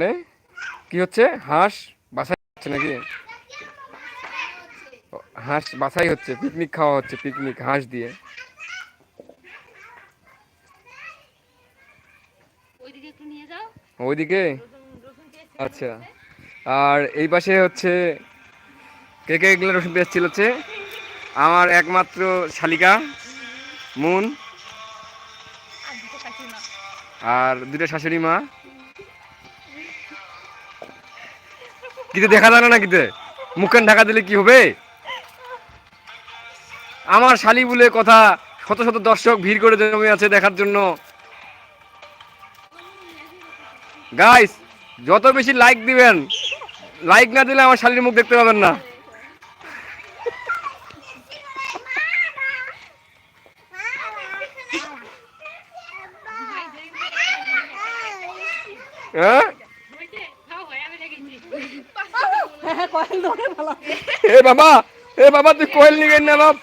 নে কি হচ্ছে? হাঁস বাসাই হচ্ছে নাকি? হাঁস বাসাই হচ্ছে পিকনিক খাওয়া হচ্ছে পিকনিক হাঁস দিয়ে। ওইদিকে আচ্ছা। আর এই পাশে হচ্ছে কে কে এগুলো রসুন পেঁয়াজ ছিল হচ্ছে? আমার একমাত্র শালিকা মুন আর দুটো শাশুড়ি মা। কিতে দেখা যায় না কিতে? মুখখান ঢাকা দিলে কি হবে? আমার শালি বলে কথা শত শত দর্শক ভিড় করে জমে আছে দেখার জন্য। গাইস যত বেশি লাইক দিবেন লাইক না দিলে আমার শালির মুখ দেখতে পাবেন না। হ্যাঁ? এ বাবা এ বাবা তুই কোয়েল নিয়ে না বাপ?